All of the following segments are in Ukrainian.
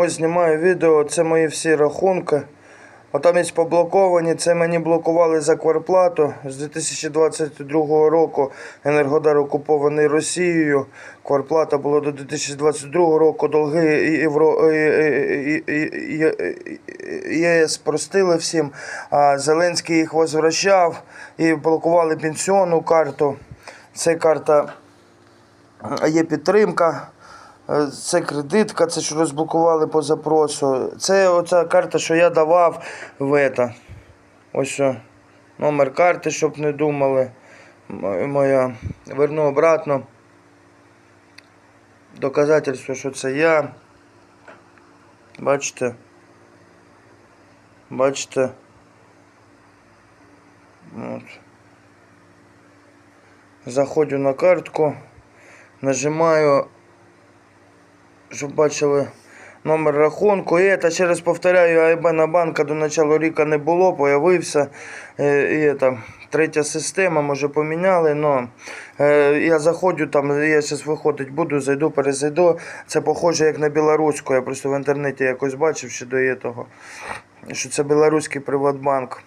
Ось знімаю відео, це мої всі рахунки. Є поблоковані, це мені блокували за кварплату. З 2022 року Енергодар окупований Росією. Кварплата була до 2022 року. Долги Євро... ЄС простили всім, а Зеленський їх возвращав і блокували пенсіонну карту. Це карта є підтримка. Е, Це кредитка, це що розблокували по запросу. Це оця карта, що я давав в ета. Ось що. Номер карти, щоб не думали. Моя. Верну обратно. Доказательство, що це я. Бачите? Бачите? От. Заходжу на картку, нажимаю щоб бачили номер рахунку. І це, ще раз повторяю, Айбана банка до начала ріка не було, появився. Е, І це, третя система, може поміняли, но е, я заходжу там, я зараз виходить буду, зайду, перезайду. Це похоже як на білоруську. Я просто в інтернеті якось бачив ще до того, що це білоруський Приватбанк.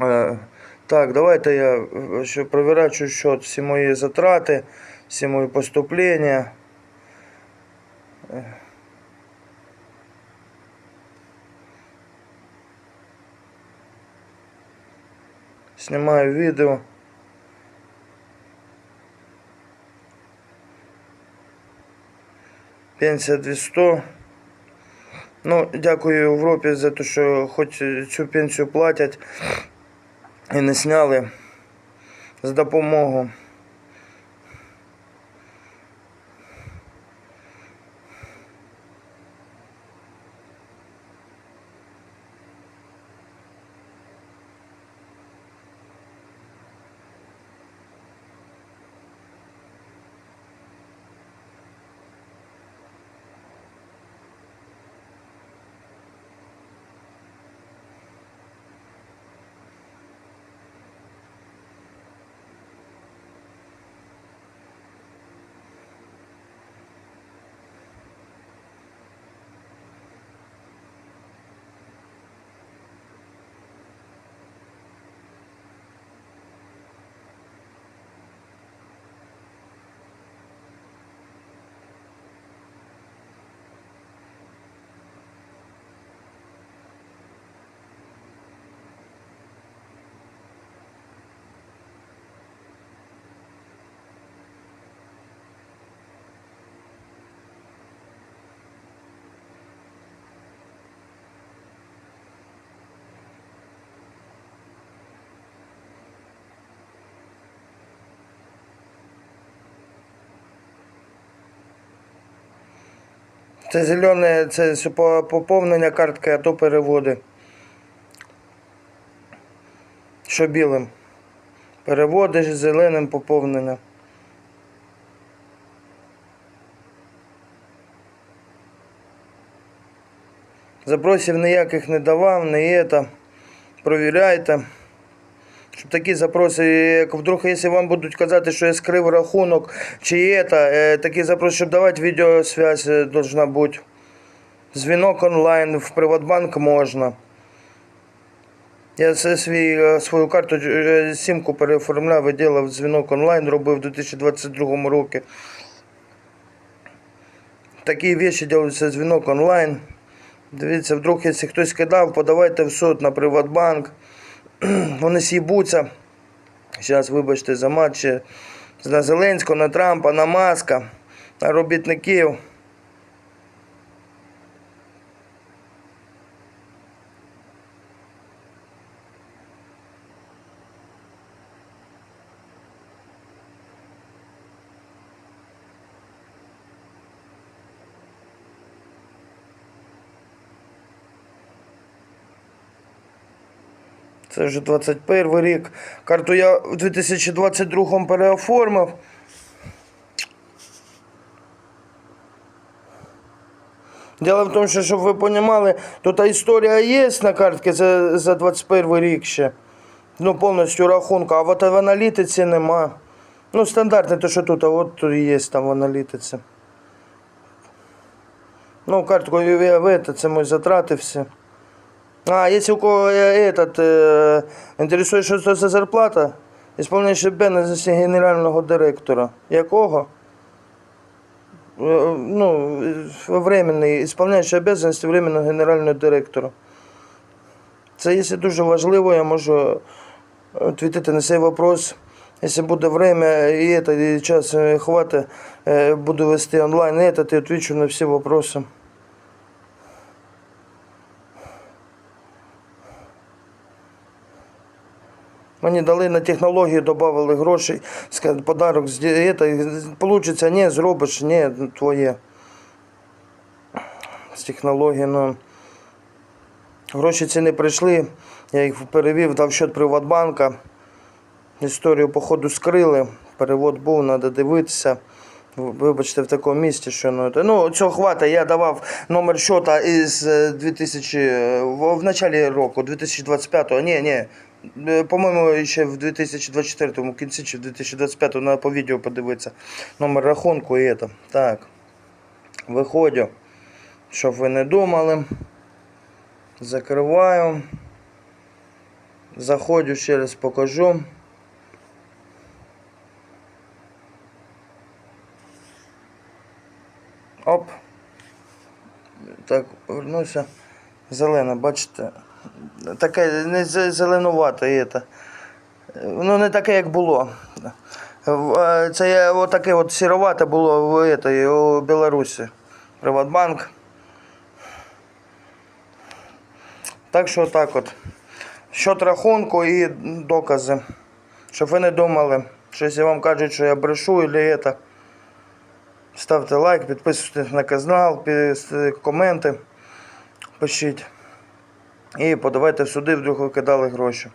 Е, Так, давайте я е, ще перевіряю счет, всі мої затрати, всі мої поступлення. Снимаю видео. Пенсія 200. Ну, дякую Європі за те, що хоч цю пенсію платять і не сняли з допомогу. Це зелене, це поповнення картки, а то переводи. Що білим? Переводи зеленим поповнення. Запросів ніяких не давав, не это. Провіряйте. Щоб такі запроси, як вдруг, якщо вам будуть казати, що я скрив рахунок, чи є та, е, такі запроси, щоб давати відеосвязь е, должна бути. Дзвінок онлайн в Приватбанк можна. Я це свій, е, свою карту е, сімку переоформляв і ділав дзвінок онлайн, робив у 2022 році. Такі речі робляться дзвінок онлайн. Дивіться, вдруг, якщо хтось кидав, подавайте в суд на Приватбанк. Вони сібуться. Зараз, вибачте, за матчі на Зеленського, на Трампа, на Маска, на робітників. Це вже 21 рік. Карту я в 2022 переоформив. Дело в тому, що, щоб ви розуміли, тут історія є на картці за, за 21 рік ще. Ну, повністю рахунку, а от в аналітиці нема. Ну, стандартне, то що тут, а от тут є там в аналітиці. Ну, картку ВВ, це мої затрати всі. А, если у кого э, этот, э, интересует, що це за зарплата, исполняючий обов'язки генерального директора. Якого? Е, Ну, е, временний, исполняючий обов'язки временного генерального директора. Це, якщо дуже важливо, я можу відповідати на цей вопрос. Якщо буде время і, это, і час е, хватить, е, буду вести онлайн этот, і відповідаю на всі вопроси. Мені дали на технологію, додали сказали, подарок, это, получиться, ні, зробиш, ні, твоє. З технології, ну. Гроші ці не прийшли, я їх перевів, дав счет Приватбанка. Історію, походу, скрили. Перевод був, треба дивитися. Вибачте, в такому місці, що ну, ну цього хватить. Я давав номер счета із е, 2000, е, в началі року, 2025-го. Ні, ні. Е, По-моєму, ще в 2024 кінці чи в 2025 на по відео подивитися. Номер рахунку і це. Так. Виходжу, щоб ви не думали. Закриваю. Заходжу, ще раз покажу. Оп. Так, повернуся. Зелене, бачите? Таке не зеленувате. Ну, не таке, як було. Е, Це отаке от сіровате було в этой, у Білорусі. Приватбанк. Так що так от. Щот рахунку і докази. Щоб ви не думали, що якщо вам кажуть, що я брешу или это. Ставте лайк, підписуйтесь на канал, коменти пишіть. І подавайте сюди, вдруг викидали гроші.